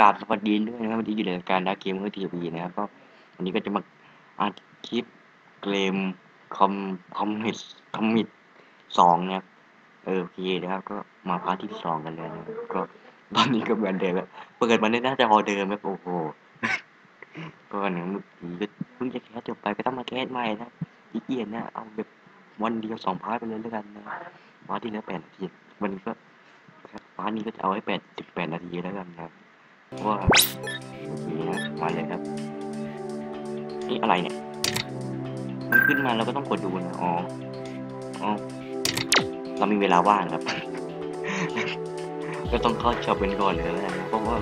กราบสวัสดีด้วยนะครับวันนี้อยู่ในรายการดาเกมเมอร์ทีวีนะครับก็วันนี้ก็จะมาอัดคลิปเกมคอมคอมมิตคอมมิตสองนะครับเออโอเคนะครับก็มาพาร์ทที่สองกันเลยนะครับก็ตอนนี้ก็เหมือนเดิมแล้วเปิดมาเนี่ยน่าจะพอเดิมแบบโอ้โหก็หนึ่งเมื่อกี้ก็เพิ่งจะแคสจบไปก็ต้องมาแคสใหม่นะอีเกียนนะเอาแบบวันเดียวสองพาร์ทไปเลยแล้วกันนะพาร์ทที่แล้วแปดนาทีวันนี้ก็พาร์ทนี้ก็จะเอาให้แปดสิบแปดนาทีแล้วกันนะครับ ว่าโอเคนะมาเลยครับ นี่อะไรเนี่ย มันขึ้นมาเราก็ต้องกดดูนะ อ๋อ อ๋อ เรามีเวลาว่างครับ ก็ต้องเข้าช็อปเป็นก่อนเลยแล้วนะเพราะว่า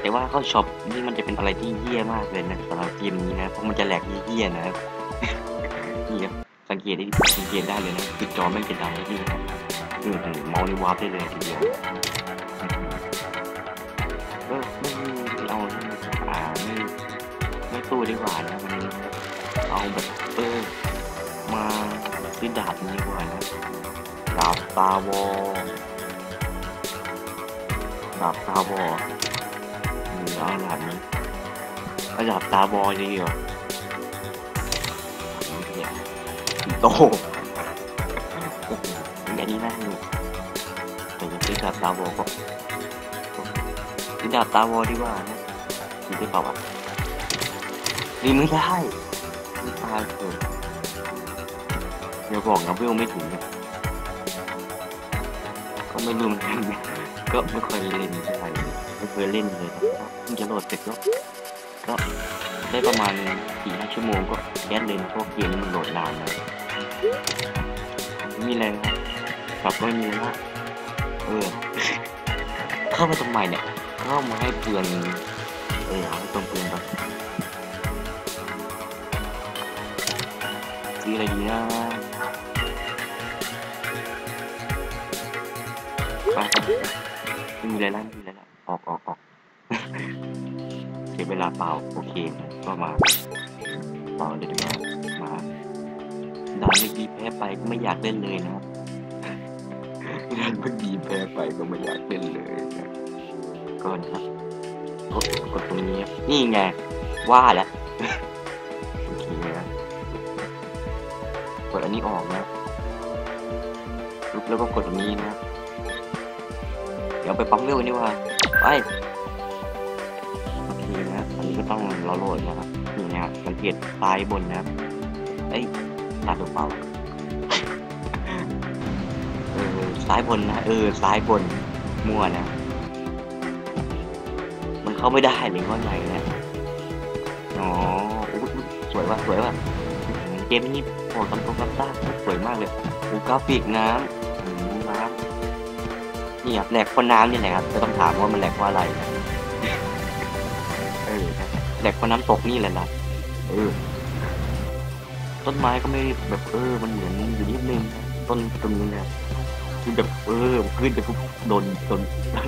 แต่ว่าเข้าช็อปนี่มันจะเป็นอะไรที่เหี้ยมากเลยนะสำหรับเกมนี้นะ เพราะมันจะแหลกเหี้ยนะครับนี่ครับสังเกตได้สังเกตได้เลยนะคือจอแม่งจะดังนี่นะอืมเมาส์นี่วาร์ปได้เลยทีเดียว สู้ดีกว่านะมันเอาแบบเออมาซื้อดาบนี้ดีกว่านะดาบตาวอดาบตาวอมีเอาดาบนี้เอาดาบตาวอดีกว่าเนี่ยโตอย่างนี้นะหนูแต่ยังซื้อดาบตาวอก็ดาบตาวอดีกว่านะดีได้เปล่าวะ ดีไม่ได้ไม่ตายเถอะอย่าบอกนะเวลไม่ถึงนะก็ไม่รู้เหมือนกันก็ไม่เคยเล่นเท่ไหร่ไม่เคยเล่นเลยนะก็เพิ่งจะโหลดเสร็จก็ก็ได้ประมาณสี่ห้าชั่วโมงก็แก๊สเลยนะเพราะเกมนี้มันโหลดนานนะมีแรงครับกลับก็ไม่มีแรงละเออ เข้ามาทำไมเนี่ยเข้ามาให้เปลืองเออเอาตรงเปลือง ไปซื้ออะไรดีนะไปไปไม่มีอะไรแล้วไม่มีอะไรแล้วออกออกออกเสียเวลาเปล่าโอเค ก็มาเปล่าเลยดีกว่ามาด่านเมื่อกี้แพ้ไปก็ไม่อยากเล่นเลยนะครับด่านเมื่อกี้แพ้ไปก็ไม่อยากเล่นเลยนะก่อนครับกดกดตรงนี้ครับนี่ไงว่าแล้ว กดอันนี้ออกนะลุกแล้วก็กดอันนี้นะ เดี๋ยวไปปั๊มเวลกันดีกว่า ไป โอเคนะอันนี้ก็ต้องรอโหลดนะครับนี่นะสังเกตซ้ายบนนะครับเอ้ยตาถูกเปล่าเออซ้ายบนนะ เออ ซ้ายบน มั่วนะ มันเข้าไม่ได้หรือว่าไงนะ อ๋ออุ๊ยอุ๊ยสวยว่ะ สวยว่ะเกมนี้ โอ้ตำตรงตำต้าสวยมากเลยอูกราฟิกน้ำน้ำนี่ครับแหลกเพราะน้ำนี่แหละครับจะต้องถามว่ามันแหลกเพราอะไรเออแหลกเพราะน้ำตกนี่แหละนะเออต้นไม้ก็ไม่แบบเออ มันเหมือนอยู่นิดนึงต้นต้นนี้นะคือแบบเออขึ้นไปปุ๊บโดนโดน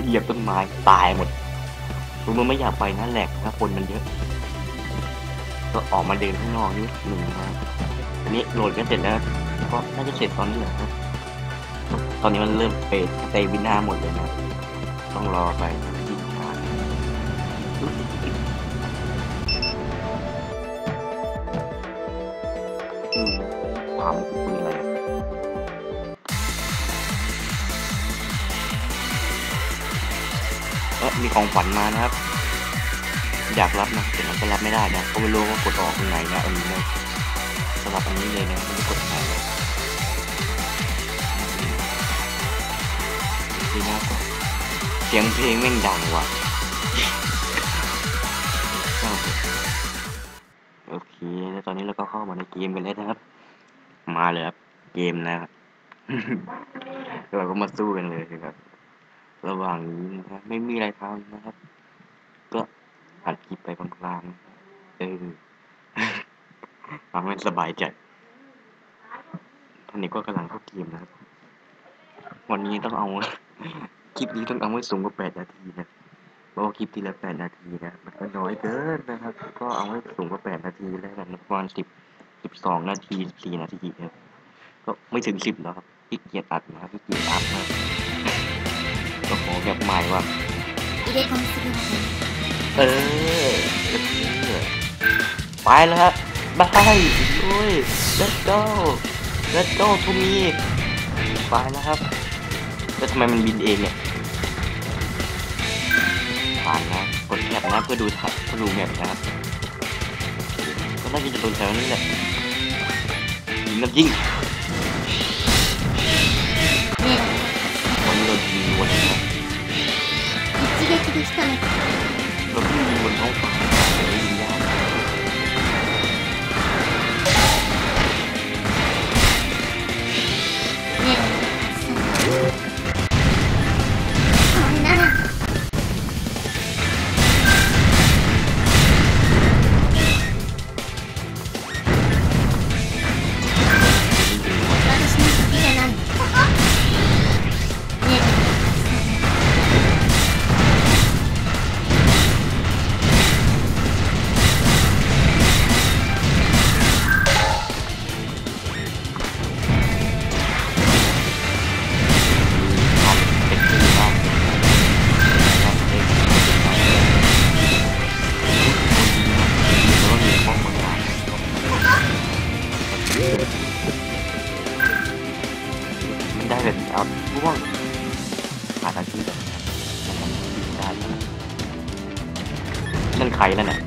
เหยียบต้นไม้ตายหมดคือมันไม่อยากไปนะแหลกนะคนมันเยอะ ก็ออกมาเดินข้างนอกนิดหนึ่งนะ อันนี้โหลดกันเสร็จแล้วก็น่าจะเสร็จตอนนี้แหละครับตอนนี้มันเริ่มเปดเตวินาหมดเลยนะ ต้องรอไปที่ชาอืมความคุยอะไรเออมีของฝันมานะครับ อยากรับนะแต่มันก็รับไม่ได้นะก็ไม่รู้ว่ากดออกตรงไหนนะอันนี้เลับอันนี้เลยนะไม่รู้กดไหนเลยดีนะก็เสียงเพลงแม่งดังว่ะช่างเถอะโอเคแล้วตอนนี้เราก็เข้ามาในเกมกันแล้วนะครับ มาเลยครับ เกมนะครับเราก็มาสู้กันเลยครับ ระหว่างนี้นะครับไม่มีอะไรทำนะครับ ก็อัดคลิปไปพลางๆเออ ฟังไม่สบายใจท่านนี้ก็กำลังเข้าเกมนะครับ วันนี้ต้องเอา คลิปนี้ต้องเอาไว้สูงกว่าแปดนาทีนะเพราะว่าคลิปทีละวแปดนาทีนะ มันก็น้อยเกินนะครับ ก็เอาไว้สูงกว่าแปดนาทีแล้วกันประมาณสิบสิบสองนาทีสี่นาทีนะก็ไม่ถึงสิบแล้วครับพี่เกียรติอัดนะพี่เกียรติอัดนะก็ขอแบบใหม่ว่าเออ ไปแล้วฮะ บายโอ้ย let's go let's go to me บายนะครับ แล้วทำไมมันบินเองเนี่ยผ่านนะ กดแคปนะเพื่อดูถัายเพื่อดูแมปนะครับ ก็น่าจะโดนแถวนี้แหละยิงนับยิงวันนี้เรายิงวนนะเราเยิงบนท้องฟ้า นั่นใครนั่นน่ะ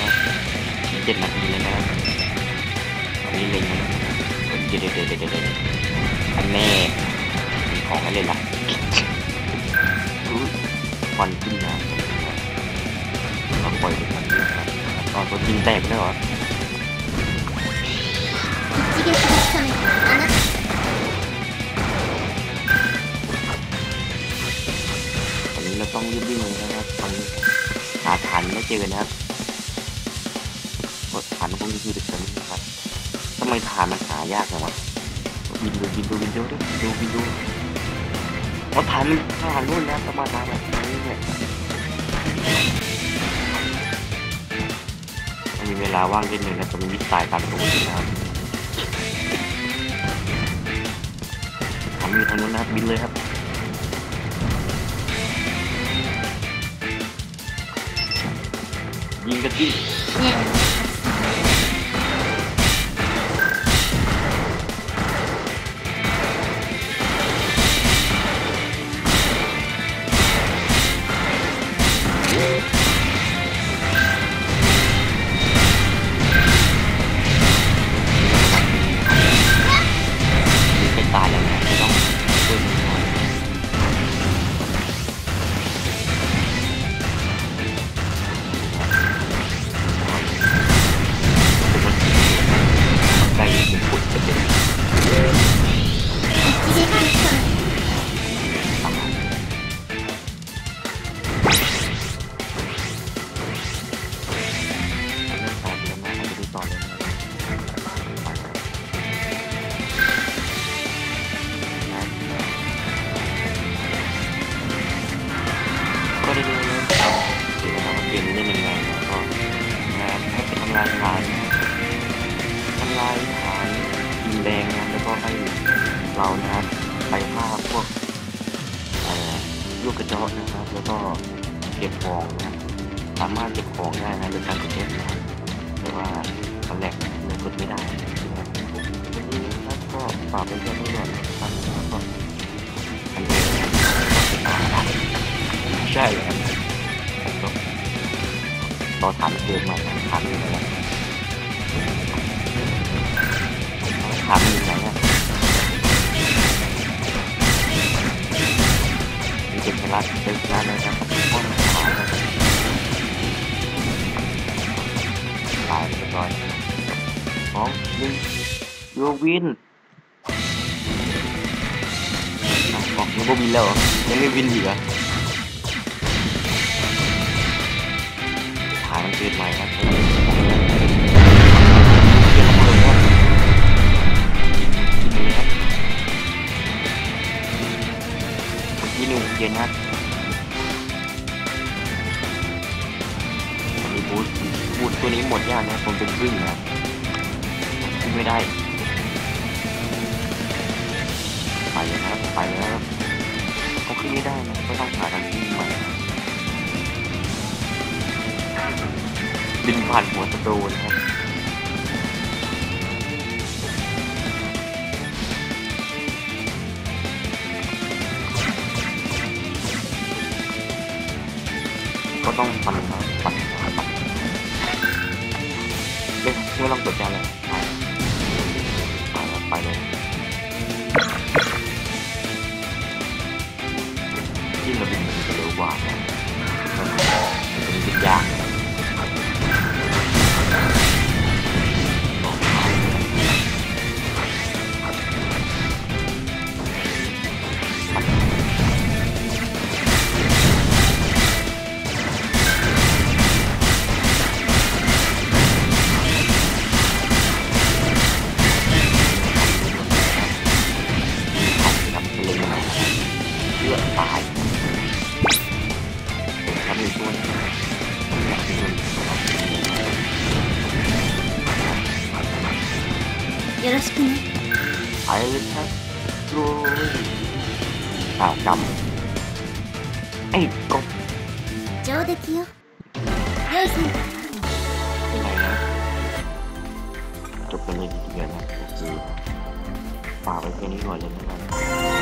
นะเจ็ดนาทีแล้วนะครับตอนนี้เล็งเดี๋ยวเดี๋ยวเดี๋ยวเดี๋ยวแม่ของอะไรล่ะฟันขึ้นนะเราปล่อยไปก่อนนะครัตอนตัวจริงแตกได้หรอตอนนี้เราต้องรีบวิ่งนะครับตอนหาฐานไม่เจอนะครับ กดฐานพวกนี้คือเด็กคนนี้นะครับทำไมฐานมันหายากจังวะบินดูบินดูบินดูดิดูบินดูเพราฐานมันฐานนู่นนะประมาณนั้นแบบนี้เนี่ยมีเวลาว่างนิดนึงนะจะมีวิสัยตามตัวนะครับฐานมีทางนู้นนะครับบินเลยครับยิงกันที่ ก็ฝากไว้แค่นี้ก่อนนะครับแล้วก็อันใช่เลยครับต่อฐานเกินมาฐานอยู่ไหนะฐานอยู่ไหนอะมีเจ็ดพลัดเจ็ดพลัดเลยนะครับป้อนฐานนะครับก่อนสองหนึ่งยูวิน อะบอกยังไม่วินแล้วเหรอยังไม่วินอีกเหรอถ่ายมันเกินใหม่ครับเกินะเบิดครับยิงเลยครับเมื่อกี้นิวเย็นครับอันนี้บูทบูทตัวนี้หมดยากนะผมเป็นพึ่งนะไม่ได้ไปเลยนะครับไปแล้ว ขึ้นไม่ได้นะก็ต้องหาทางขึ้นใหม่บินผ่านหัวสะโดนครับก็ต้องปั่นนะปั่นปั่นเอ๊ะไม่ต้องกดใจเลยไปไปแล้วไปเลย ข่าวกำไอ้กบ 上出来よ良い戦 เป็นไงนะจบกันเลยทีเดียวนะโอเคฝากไว้แค่นี้ก่อนเลยนะครับ